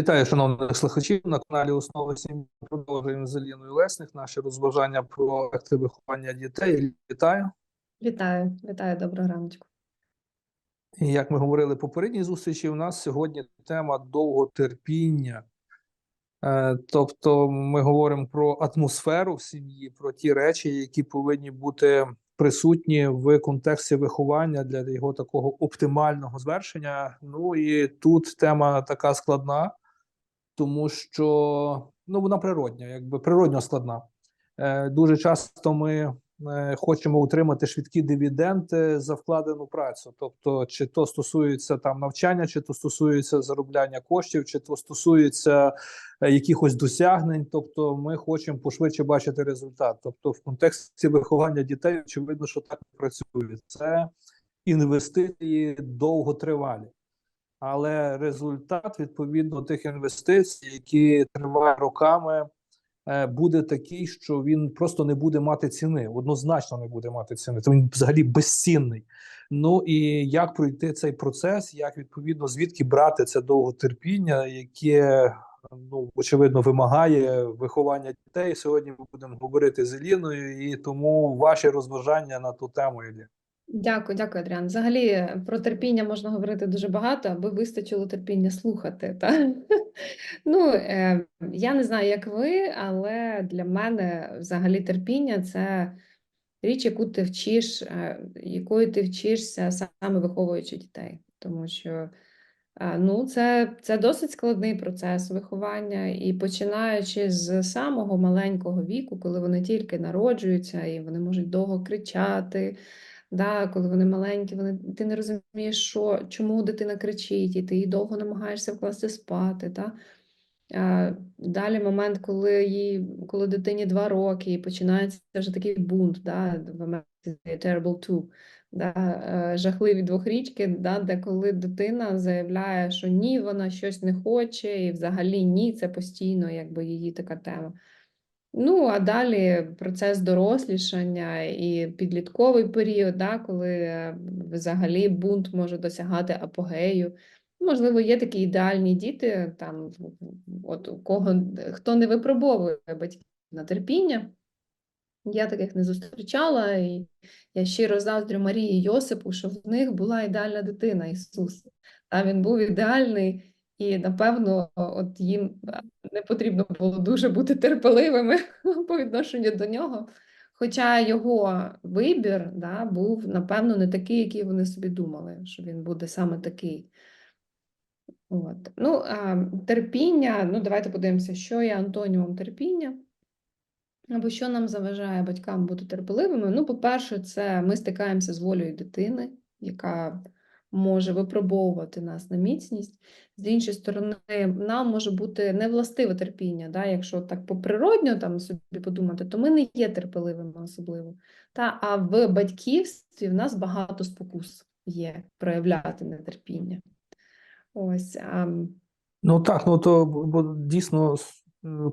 Вітаю, шановних слухачів. На каналі Основи сім'ї продовжуємо з Еліною Лесник наші розважання про ефекти виховання дітей. Вітаю. Вітаю, вітаю, доброго раночку. І як ми говорили попередній зустрічі, у нас сьогодні тема довготерпіння. Е, Тобто ми говоримо про атмосферу в сім'ї, про ті речі, які повинні бути присутні в контексті виховання для його такого оптимального звершення. Ну і тут тема така складна, тому що ну, вона природня, якби природньо складна. Е, Дуже часто ми е, хочемо отримати швидкі дивіденди за вкладену працю. Тобто, чи то стосується там навчання, чи то стосується заробляння коштів, чи то стосується е, якихось досягнень. Тобто, ми хочемо пошвидше бачити результат. Тобто, в контексті виховання дітей, очевидно, що так працює. Це інвестиції довготривалі. Але результат відповідно тих інвестицій, які тривають роками, е, буде такий, що він просто не буде мати ціни. Однозначно не буде мати ціни. Тому він взагалі безцінний. Ну і як пройти цей процес, як відповідно звідки брати це довготерпіння, яке ну очевидно вимагає виховання дітей. Сьогодні ми будемо говорити з Еліною, і тому ваші розважання на ту тему Елі. Дякую, дякую, Адріан. Взагалі про терпіння можна говорити дуже багато, аби вистачило терпіння слухати. Та? Ну, е, я не знаю, як ви, але для мене взагалі терпіння це річ, яку ти вчиш, е, якою ти вчишся саме виховуючи дітей. Тому що е, ну, це, це досить складний процес виховання, і починаючи з самого маленького віку, коли вони тільки народжуються і вони можуть довго кричати. Да, коли вони маленькі, вони, ти не розумієш, що, чому дитина кричить, і ти її довго намагаєшся вкласти спати. Та? А, далі момент, коли, їй, коли дитині два роки, і починається вже такий бунт, да, в Америці Terrible Two, да, е, жахливі двохрічки, да, де коли дитина заявляє, що ні, вона щось не хоче, і взагалі ні, це постійно якби її така тема. Ну, а далі процес дорослішання і підлітковий період, да, коли е, взагалі бунт може досягати апогею. Можливо, є такі ідеальні діти, там, от у кого хто не випробовує батьків на терпіння. Я таких не зустрічала, і я щиро заздрю Марії Йосипу, що в них була ідеальна дитина Ісус. А він був ідеальний. І напевно, от їм не потрібно було дуже бути терпеливими по відношенню до нього. Хоча його вибір да, був, напевно, не такий, який вони собі думали, що він буде саме такий. От. Ну, а, терпіння, ну давайте подивимося, що є антонімом терпіння. Або що нам заважає батькам бути терпеливими. Ну, по-перше, це ми стикаємося з волею дитини, яка може випробовувати нас на міцність. З іншої сторони, нам може бути невластиве терпіння. Да? Якщо так поприродньо там собі подумати, то ми не є терпеливими особливо. Та? А в батьківстві в нас багато спокус є проявляти нетерпіння. Ось. А... Ну так, ну то бо дійсно,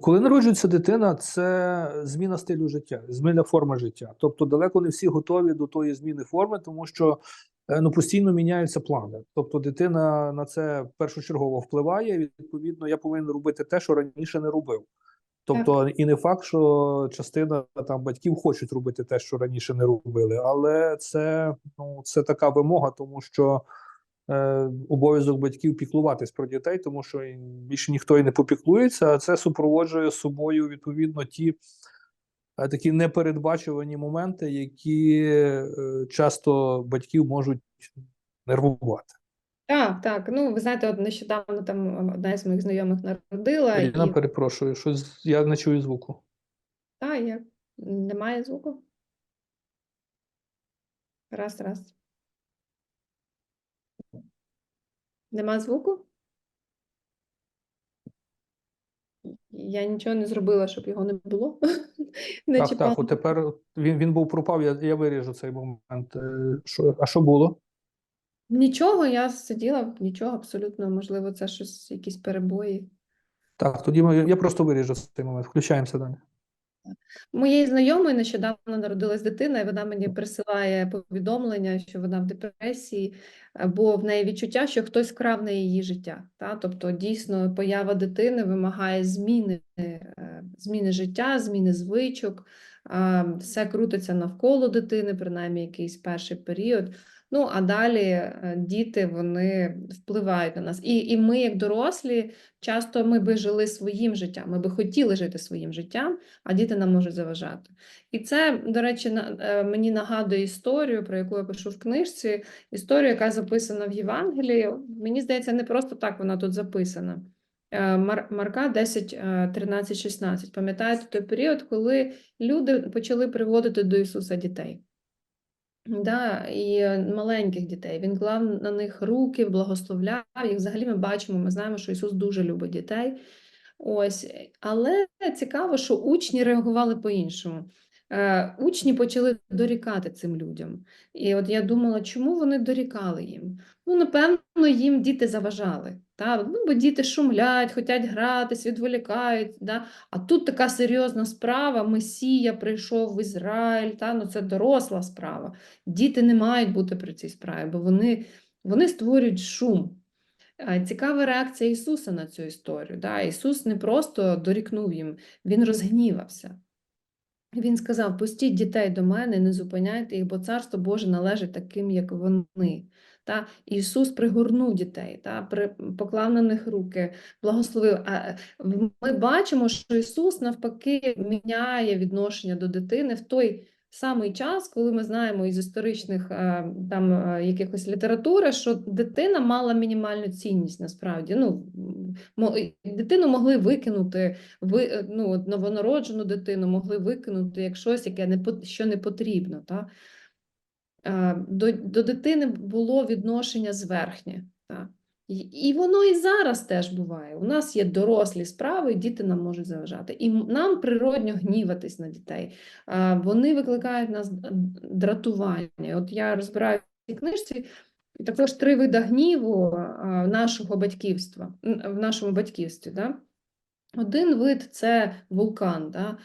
коли народжується дитина, це зміна стилю життя, зміна форми життя. Тобто далеко не всі готові до тої зміни форми, тому що ну постійно міняються плани. Тобто, дитина на це першочергово впливає. Відповідно, я повинен робити те, що раніше не робив. Тобто, так. і не факт, що частина там батьків хочуть робити те, що раніше не робили, але це ну це така вимога, тому що е, обов'язок батьків піклуватись про дітей, тому що більше ніхто і не попіклується, а це супроводжує собою відповідно ті такі непередбачувані моменти, які е, часто батьків можуть нервувати. Так, так. Ну, ви знаєте, от нещодавно там одна з моїх знайомих народила. Я і... перепрошую, щось я не чую звуку. Так, є. Немає звуку. Раз, раз. Нема звуку? Я нічого не зробила, щоб його не було. не так, так, от тепер він він був пропав, я я виріжу цей момент. Що, А що було? Нічого, я сиділа, нічого абсолютно, можливо, це щось, якісь перебої. Так, тоді ми, я просто виріжу цей момент. Включаємося далі. Моєї знайомої нещодавно народилась дитина, і вона мені присилає повідомлення, що вона в депресії, бо в неї відчуття, що хтось вкрав на її життя. Та? Тобто, дійсно, поява дитини вимагає зміни, е, зміни життя, зміни звичок, все крутиться навколо дитини, принаймні якийсь перший період. Ну, а далі е, діти вони впливають на нас. І, і ми, як дорослі, часто ми би жили своїм життям, ми би хотіли жити своїм життям, а діти нам можуть заважати. І це, до речі, е, мені нагадує історію, про яку я пишу в книжці, історію, яка записана в Євангелії. Мені здається, не просто так вона тут записана. Е, Марка 10, е, 13, 16. Пам'ятаєте той період, коли люди почали приводити до Ісуса дітей? Да, і е, маленьких дітей. Він клав на них руки, благословляв їх. Взагалі ми бачимо, ми знаємо, що Ісус дуже любить дітей. Ось, але цікаво, що учні реагували по-іншому. Е, учні почали дорікати цим людям. І от я думала, чому вони дорікали їм? Ну, напевно, їм діти заважали. Та? Ну, бо діти шумлять, хочуть гратись, відволікають. Да? А тут така серйозна справа. Месія прийшов в Ізраїль, та? Ну, це доросла справа. Діти не мають бути при цій справі, бо вони, вони створюють шум. Е, Цікава реакція Ісуса на цю історію. Да? Ісус не просто дорікнув їм, Він розгнівався. Він сказав: пустіть дітей до мене, не зупиняйте їх, бо царство Боже належить таким, як вони. Та? Ісус пригорнув дітей, та? При, поклав на них руки, благословив. А е, ми бачимо, що Ісус навпаки міняє відношення до дитини в той самий час, коли ми знаємо із історичних е, там е, якихось літератури, що дитина мала мінімальну цінність насправді. Ну, дитину могли викинути ви, е, ну, новонароджену дитину могли викинути як щось, яке не що не потрібно. Та? До, до дитини було відношення зверхнє. Та? І, воно і зараз теж буває. У нас є дорослі справи, діти нам можуть заважати. І нам природньо гніватись на дітей. Вони викликають нас дратування. От я розбираю в цій книжці також три види гніву нашого батьківства, в нашому батьківстві. Да? Один вид це вулкан. Да?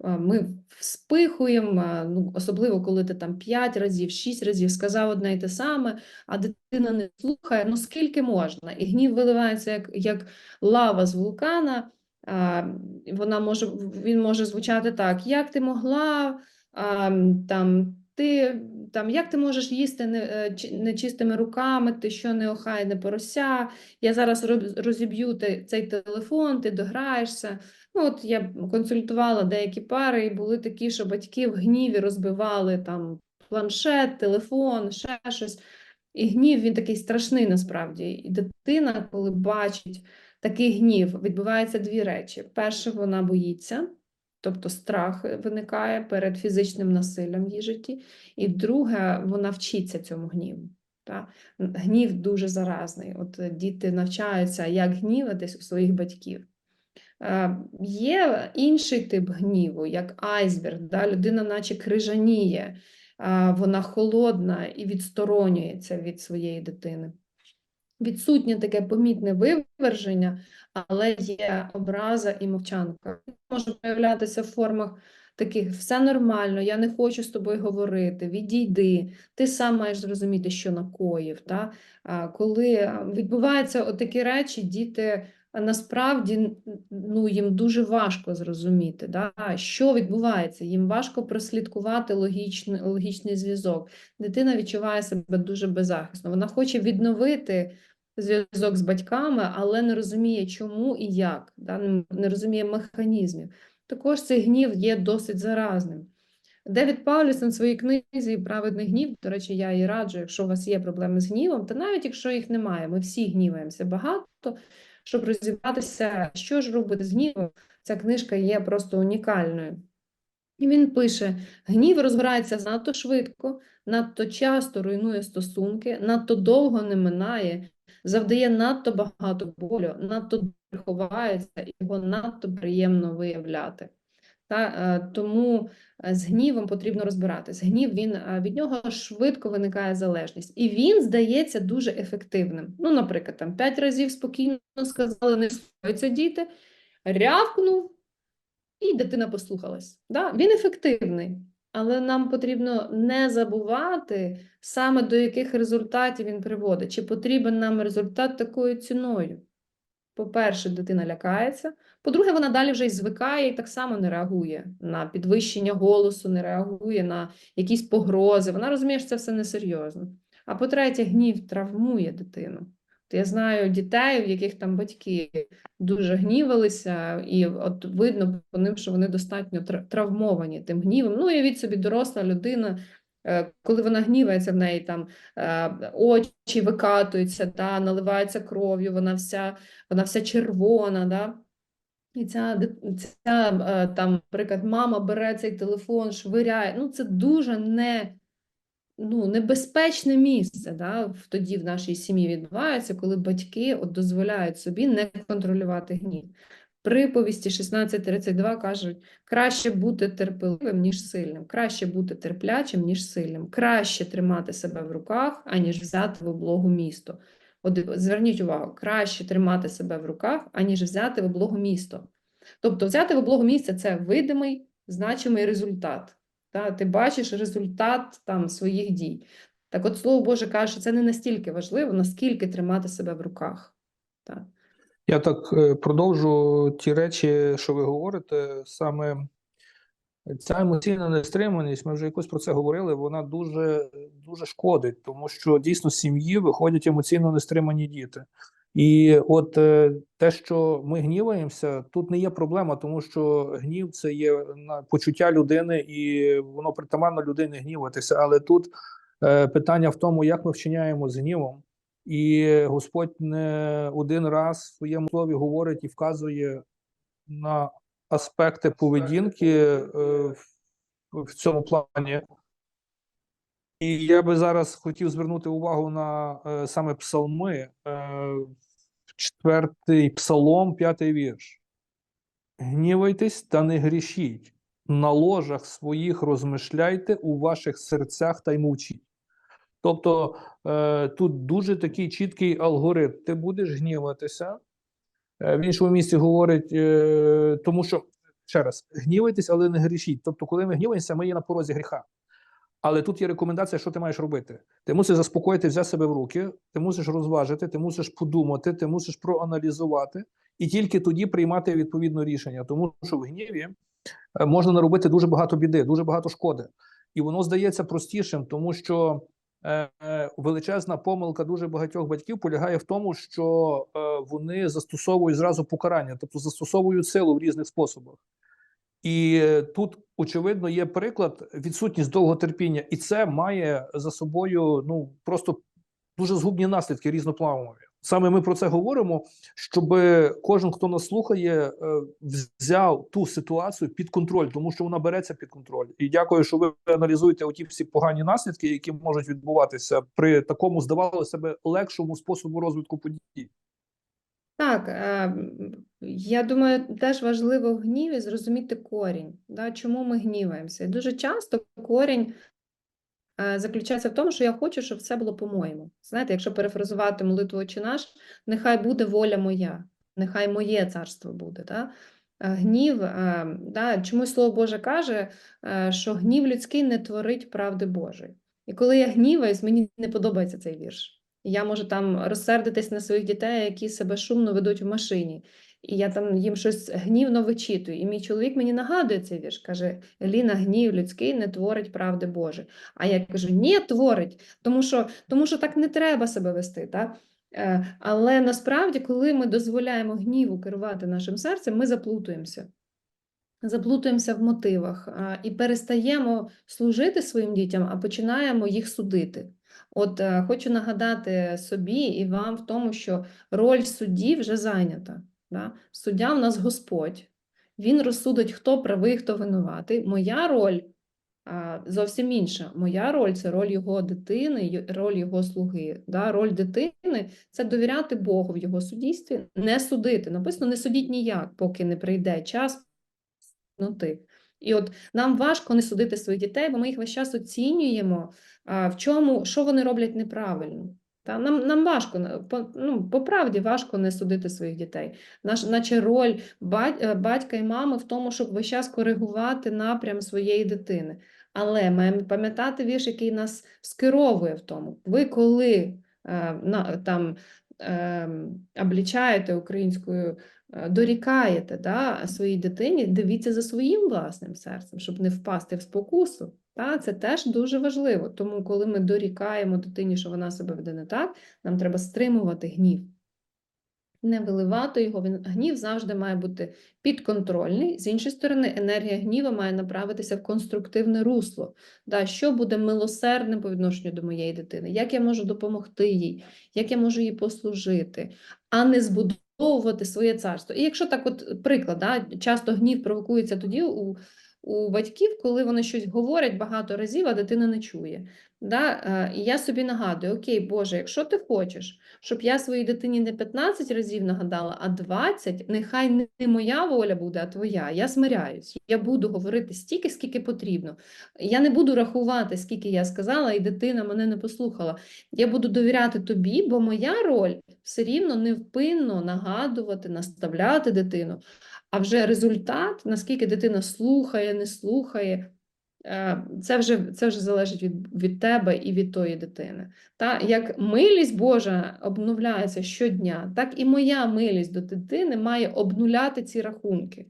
Ми вспихуємо, ну, особливо коли ти там 5 разів, 6 разів сказав одне і те саме, а дитина не слухає, ну скільки можна. І гнів виливається як, як лава з вулкана. а, Вона може, він може звучати так: як ти могла, а, там, ти, там, як ти можеш їсти не, е, чи- нечистими руками, ти що не охайне порося, я зараз розіб'ю цей телефон, ти дограєшся. Ну, от я консультувала деякі пари, і були такі, що батьки в гніві розбивали там планшет, телефон, ще щось. І гнів він такий страшний насправді. І дитина, коли бачить такий гнів, відбуваються дві речі. Перше, вона боїться, тобто страх виникає перед фізичним насиллям в її житті. І друге, вона вчиться цьому гніву. Та? Гнів дуже заразний. От е, діти навчаються, як гніватись у своїх батьків. Е, Є інший тип гніву, як айсберг, да? людина наче крижаніє, а, вона холодна і відсторонюється від своєї дитини. Відсутнє таке помітне виверження, але є образа і мовчанка. Може проявлятися в формах таких все нормально, я не хочу з тобою говорити, відійди, ти сам маєш зрозуміти, що накоїв. Та? Коли відбуваються такі речі, діти насправді ну, їм дуже важко зрозуміти, да, що відбувається. Їм важко прослідкувати логічний, логічний зв'язок. Дитина відчуває себе дуже беззахисно. Вона хоче відновити зв'язок з батьками, але не розуміє, чому і як, да, не- розуміє механізмів. Також цей гнів є досить заразним. Девід Паулісон в своїй книзі Праведний гнів, до речі, я її раджу, якщо у вас є проблеми з гнівом, та навіть якщо їх немає, ми всі гніваємося багато, щоб розібратися, що ж робити з гнівом, ця книжка є просто унікальною. І він пише: гнів розгорається надто швидко, надто часто руйнує стосунки, надто довго не минає, завдає надто багато болю, надто ховається, його надто приємно виявляти. Та, е, тому е, з гнівом потрібно розбиратись. Гнів він е, від нього швидко виникає залежність, і він здається дуже ефективним. Ну, наприклад, там п'ять разів спокійно сказали, не слухаються діти, рявкнув, і дитина послухалась. Да? Він ефективний, але нам потрібно не забувати саме до яких результатів він приводить. Чи потрібен нам результат такою ціною? По-перше, дитина лякається. По-друге, вона далі вже й звикає і так само не реагує на підвищення голосу, не реагує на якісь погрози. Вона розуміє, що це все несерйозно. А по-третє, гнів травмує дитину. Я знаю дітей, в яких там батьки дуже гнівалися, і от видно по ним, що вони достатньо травмовані тим гнівом. Ну, уявіть собі, доросла людина, е, коли вона гнівається, в неї там е, очі викатуються, та, наливаються кров'ю, вона вся, вона вся червона. Да? І ця, ця е, там, наприклад, мама бере цей телефон, швиряє. Ну, це дуже не, ну, небезпечне місце, да, тоді в нашій сім'ї відбувається, коли батьки от дозволяють собі не контролювати гнів. Приповісті 16.32 кажуть, краще бути терпеливим, ніж сильним, краще бути терплячим, ніж сильним, краще тримати себе в руках, аніж взяти в облогу місто. От зверніть увагу, краще тримати себе в руках, аніж взяти в облогу місто. Тобто взяти в облогу місце це видимий, значимий результат. Та? Ти бачиш результат там своїх дій. Так от Слово Боже каже, що це не настільки важливо, наскільки тримати себе в руках. Так. Я так е, продовжу ті речі, що ви говорите. Саме ця емоційна нестриманість, ми вже якось про це говорили, вона дуже, дуже шкодить, тому що дійсно з сім'ї виходять емоційно нестримані діти. І от е, те, що ми гніваємося, тут не є проблема, тому що гнів це є почуття людини, і воно притаманно людині гніватися. Але тут е, питання в тому, як ми вчиняємо з гнівом. І Господь не один раз в своєму слові говорить і вказує на аспекти поведінки е, в цьому плані. І я би зараз хотів звернути увагу на е, саме псалми, е, четвертий псалом, п'ятий вірш. Гнівайтесь та не грішіть, на ложах своїх розмишляйте у ваших серцях та й мовчіть. Тобто е, тут дуже такий чіткий алгоритм. Ти будеш гніватися. Е, в іншому місці говорить, е, тому що ще раз, гнівайтесь, але не грішіть. Тобто, коли ми гніваємося, ми є на порозі гріха. Але тут є рекомендація, що ти маєш робити. Ти мусиш заспокоїти, взяти себе в руки, ти мусиш розважити, ти мусиш подумати, ти мусиш проаналізувати, і тільки тоді приймати відповідне рішення. Тому що в гніві е, можна наробити дуже багато біди, дуже багато шкоди. І воно здається простішим, тому що е, е, величезна помилка дуже багатьох батьків полягає в тому, що е, вони застосовують зразу покарання, тобто застосовують силу в різних способах. І е, тут, очевидно, є приклад відсутність довготерпіння, і це має за собою ну просто дуже згубні наслідки різнопланові. Саме ми про це говоримо, щоб кожен, хто нас слухає, е, взяв ту ситуацію під контроль, тому що вона береться під контроль. І дякую, що ви аналізуєте оті всі погані наслідки, які можуть відбуватися при такому, здавалося би, легшому способу розвитку подій. Так, е, я думаю, теж важливо в гніві зрозуміти корінь, да, чому ми гніваємося. І дуже часто корінь е, заключається в тому, що я хочу, щоб все було по-моєму. Знаєте, якщо перефразувати молитву «Отче наш, нехай буде воля моя, нехай моє царство буде. Да? Е, Гнів, е, да, чомусь Слово Боже каже, е, що гнів людський не творить правди Божої. І коли я гніваюсь, мені не подобається цей вірш. Я можу там розсердитись на своїх дітей, які себе шумно ведуть в машині. І я там їм щось гнівно вичитую. І мій чоловік мені нагадує цей вірш, каже: Еліна, гнів людський не творить правди Божої. А я кажу: ні, творить, тому що, тому що так не треба себе вести. Так? Е, Але насправді, коли ми дозволяємо гніву керувати нашим серцем, ми заплутуємося. Заплутуємося в мотивах і перестаємо служити своїм дітям, а починаємо їх судити. От е, хочу нагадати собі і вам в тому, що роль судді вже зайнята. Да? Суддя в нас Господь, він розсудить, хто правий, хто винуватий. Моя роль зовсім інша. Моя роль це роль його дитини, роль його слуги. Да? Роль дитини це довіряти Богу в його суддівстві, не судити. Написано, не судіть ніяк, поки не прийде час ти. І от нам важко не судити своїх дітей, бо ми їх весь час оцінюємо, в чому, що вони роблять неправильно. Та нам, нам важко, по, ну, по правді важко не судити своїх дітей. Наш, наче роль бать, е, батька і мами в тому, щоб весь час коригувати напрям своєї дитини. Але маємо пам'ятати вірш, який нас скеровує в тому. Ви коли е, на, там е, облічаєте українською, дорікаєте да, своїй дитині, дивіться за своїм власним серцем, щоб не впасти в спокусу. Та, це теж дуже важливо. Тому, коли ми дорікаємо дитині, що вона себе веде не так, нам треба стримувати гнів. Не виливати його, він гнів завжди має бути підконтрольний. З іншої сторони, енергія гніва має направитися в конструктивне русло. Да, що буде милосердним по відношенню до моєї дитини? Як я можу допомогти їй, як я можу їй послужити, а не збудовувати своє царство. І якщо так, от приклад, да, часто гнів провокується тоді у, у батьків, коли вони щось говорять багато разів, а дитина не чує. Да? е, І я собі нагадую: Окей, Боже, якщо ти хочеш, щоб я своїй дитині не 15 разів нагадала, а 20, нехай не моя воля буде, а твоя. Я смиряюсь. Я буду говорити стільки, скільки потрібно. Я не буду рахувати, скільки я сказала, і дитина мене не послухала. Я буду довіряти тобі, бо моя роль все рівно невпинно нагадувати, наставляти дитину. А вже результат, наскільки дитина слухає, не слухає, е, це вже, це вже залежить від, від тебе і від тої дитини. Та як милість Божа обновляється щодня, так і моя милість до дитини має обнуляти ці рахунки.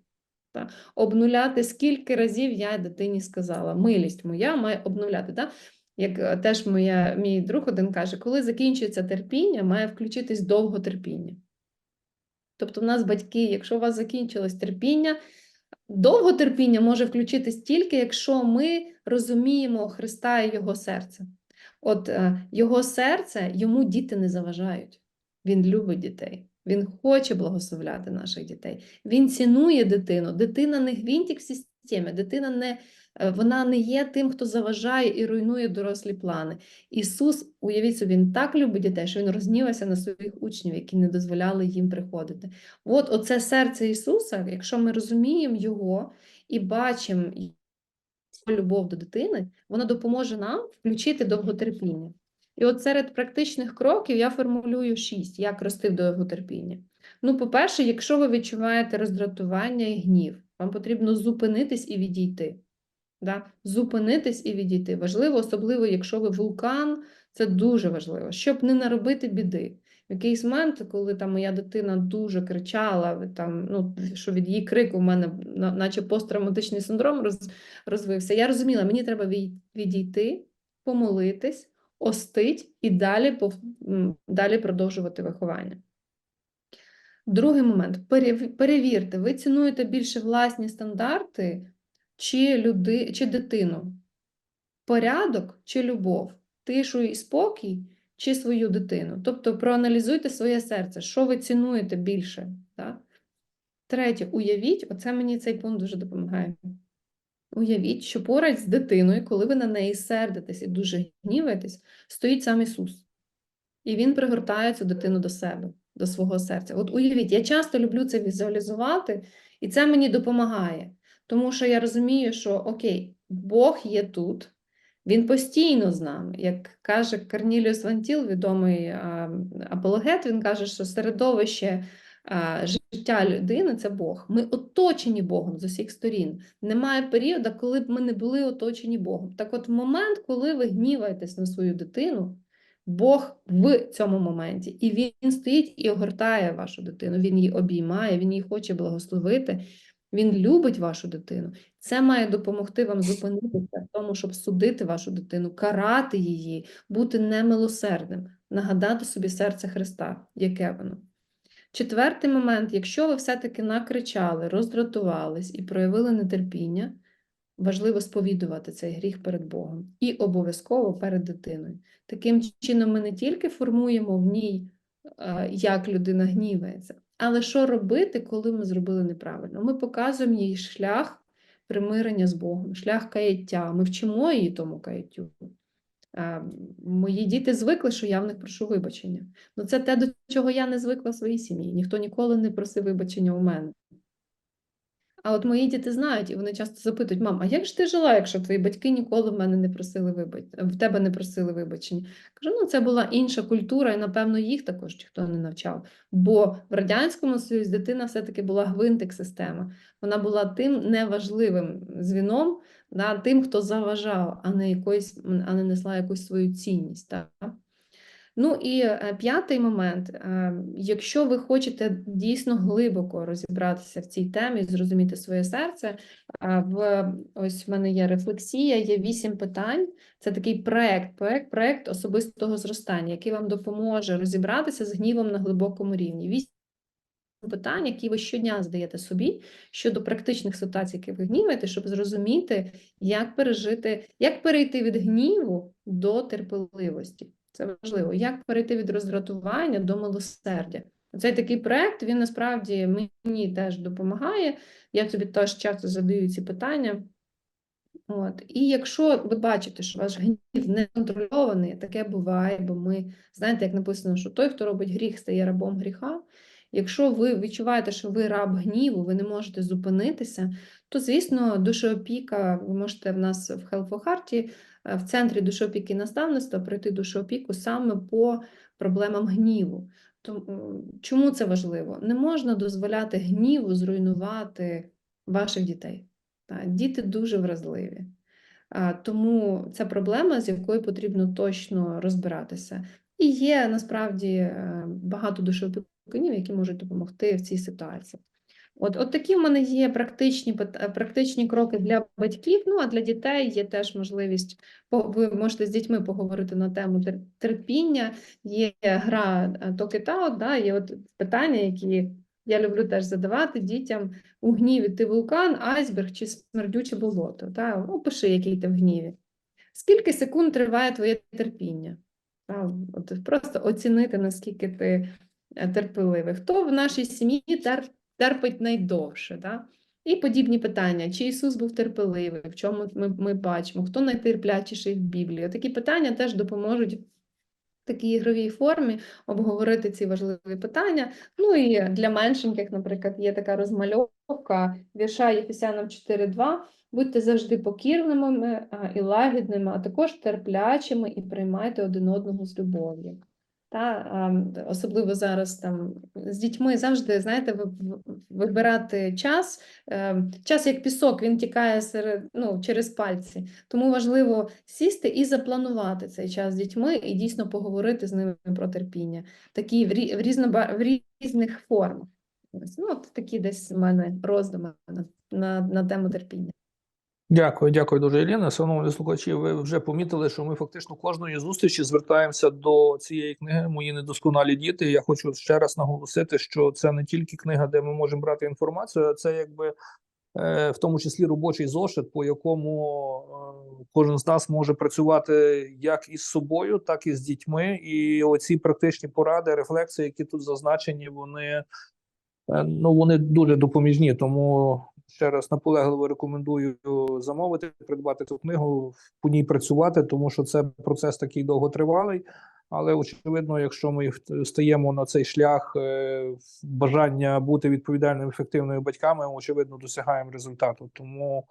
Та? Обнуляти, скільки разів я дитині сказала. Милість моя має обнуляти. Та? Як е, теж моя, мій друг один каже, коли закінчується терпіння, має включитись довготерпіння. Тобто, в нас батьки, якщо у вас закінчилось терпіння, довготерпіння може включитись тільки, якщо ми розуміємо Христа і Його серце. От е, Його серце, йому діти не заважають. Він любить дітей. Він хоче благословляти наших дітей. Він цінує дитину. Дитина не гвинтик в системі, дитина не, вона не є тим, хто заважає і руйнує дорослі плани. Ісус, уявіть собі, він так любить дітей, що він рознівався на своїх учнів, які не дозволяли їм приходити. От оце серце Ісуса, якщо ми розуміємо Його і бачимо любов до дитини, воно допоможе нам включити довготерпіння. І от серед практичних кроків я формулюю шість, як рости в довготерпіння. Ну, по-перше, якщо ви відчуваєте роздратування і гнів, вам потрібно зупинитись і відійти. Да? Зупинитись і відійти. Важливо, особливо, якщо ви вулкан, це дуже важливо, щоб не наробити біди. В якийсь момент, коли там моя дитина дуже кричала, там, ну, що від її крику в мене наче посттравматичний синдром роз, розвився, я розуміла, мені треба відійти, помолитись, остить і далі, далі продовжувати виховання. Другий момент. перев- Перевірте, ви цінуєте більше власні стандарти чи, люди, чи дитину? Порядок чи любов? Тишу і спокій чи свою дитину? Тобто проаналізуйте своє серце, що ви цінуєте більше. Так? Третє, уявіть, оце мені цей пункт дуже допомагає. Уявіть, що поруч з дитиною, коли ви на неї сердитесь і дуже гніваєтесь, стоїть сам Ісус. І Він пригортає цю дитину до себе, до свого серця. От уявіть, я часто люблю це візуалізувати, і це мені допомагає. Тому що я розумію, що окей, Бог є тут, Він постійно з нами. Як каже Корніліус Вантіл, відомий апологет, він каже, що середовище життя людини це Бог. Ми оточені Богом з усіх сторін. Немає періоду, коли б ми не були оточені Богом. Так от, в момент, коли ви гніваєтесь на свою дитину, Бог в цьому моменті, і він стоїть і огортає вашу дитину. Він її обіймає, він її хоче благословити. Він любить вашу дитину. Це має допомогти вам зупинитися в тому, щоб судити вашу дитину, карати її, бути немилосердним, нагадати собі серце Христа, яке воно. Четвертий момент: якщо ви все-таки накричали, роздратувались і проявили нетерпіння, важливо сповідувати цей гріх перед Богом і обов'язково перед дитиною. Таким чином, ми не тільки формуємо в ній, е, як людина гнівається, але що робити, коли ми зробили неправильно? Ми показуємо їй шлях примирення з Богом, шлях каяття. Ми вчимо її тому каяттю. Мої діти звикли, що я в них прошу вибачення. Ну, це те, до чого я не звикла в своїй сім'ї. Ніхто ніколи не просив вибачення у мене. А от мої діти знають, і вони часто запитують: мам, а як ж ти жила, якщо твої батьки ніколи в мене не просили вибач... в тебе не просили вибачення? Кажу, ну це була інша культура, і напевно їх також ніхто не навчав. Бо в радянському союзі дитина все-таки була гвинтик системи. Вона була тим неважливим звіном, да, тим, хто заважав, а не якоюсь, а не несла якусь свою цінність. Так? Ну і е, п'ятий момент: е, якщо ви хочете дійсно глибоко розібратися в цій темі, зрозуміти своє серце, е, в ось в мене є рефлексія, є вісім питань. Це такий проект, проект, проект особистого зростання, який вам допоможе розібратися з гнівом на глибокому рівні. Вісім питань, які ви щодня задаєте собі щодо практичних ситуацій, які ви гніваєте, щоб зрозуміти, як пережити, як перейти від гніву до терпеливості. Це важливо. Як перейти від роздратування до милосердя? Цей такий проект він насправді мені теж допомагає. Я собі теж часто задаю ці питання. От. І якщо ви бачите, що ваш гнів не контрольований, таке буває, бо ми знаєте, як написано, що той, хто робить гріх, стає рабом гріха. Якщо ви відчуваєте, що ви раб гніву, ви не можете зупинитися, то, звісно, душеопіка, ви можете в нас в Хелфохарті, в центрі душеопіки наставництва пройти душеопіку саме по проблемам гніву. Чому це важливо? Не можна дозволяти гніву зруйнувати ваших дітей. Діти дуже вразливі. Тому це проблема, з якою потрібно точно розбиратися. І є насправді е, багато душеопікунів, які можуть допомогти в цій ситуації. От, от такі в мене є практичні, практичні кроки для батьків. Ну а для дітей є теж можливість ви можете з дітьми поговорити на тему терпіння. Є гра е, Talk да, є от питання, які я люблю теж задавати дітям у гніві. Ти вулкан, айсберг чи смердюче болото? Та? Опиши, який ти в гніві. Скільки секунд триває твоє терпіння? От просто оцінити, наскільки ти е, терпеливий. Хто в нашій сім'ї терпить найдовше? Да? І подібні питання: чи Ісус був терпеливий, в чому ми, ми бачимо, хто найтерплячіший в Біблії? Такі питання теж допоможуть в такій ігровій формі обговорити ці важливі питання. Ну і для меншеньких, наприклад, є така розмальовка вірша Єфесянам 4.2. Будьте завжди покірними і лагідними, а також терплячими і приймайте один одного з любов'ю. Та, особливо зараз там з дітьми завжди, знаєте, ви- ви- вибирати час. Е, Час як пісок, він тікає серед, ну, через пальці. Тому важливо сісти і запланувати цей час з дітьми і дійсно поговорити з ними про терпіння. Такі в, рі- в, різноба- в різних формах. Ну, от такі десь в мене роздуми на, на, на тему терпіння. Дякую, дякую дуже, Єліна. Шановні слухачі, ви вже помітили, що ми фактично кожної зустрічі звертаємося до цієї книги Мої недосконалі діти. Я хочу ще раз наголосити, що це не тільки книга, де ми можемо брати інформацію, а це якби е, в тому числі робочий зошит, по якому е, кожен з нас може працювати як із собою, так і з дітьми. І оці практичні поради, рефлексії, які тут зазначені, вони Е, Ну, вони дуже допоміжні, тому ще раз наполегливо рекомендую замовити, придбати цю книгу, по ній працювати, тому що це процес такий довготривалий. Але очевидно, якщо ми в- стаємо на цей шлях е, бажання бути відповідальними, ефективними батьками, ми, очевидно, досягаємо результату. Тому,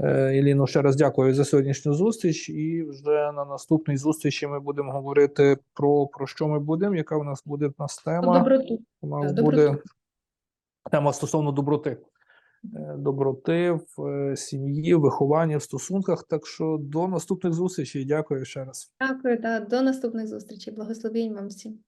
е, Еліно, ще раз дякую за сьогоднішню зустріч. І вже на наступній зустрічі ми будемо говорити про, про що ми будемо, яка у нас буде в нас тема. Доброту. У нас Да, буде тема стосовно доброти. Е, Доброти в е, сім'ї, вихованні, в стосунках. Так що до наступних зустрічей. Дякую ще раз. Дякую та до наступних зустрічей. Благословінь вам всім.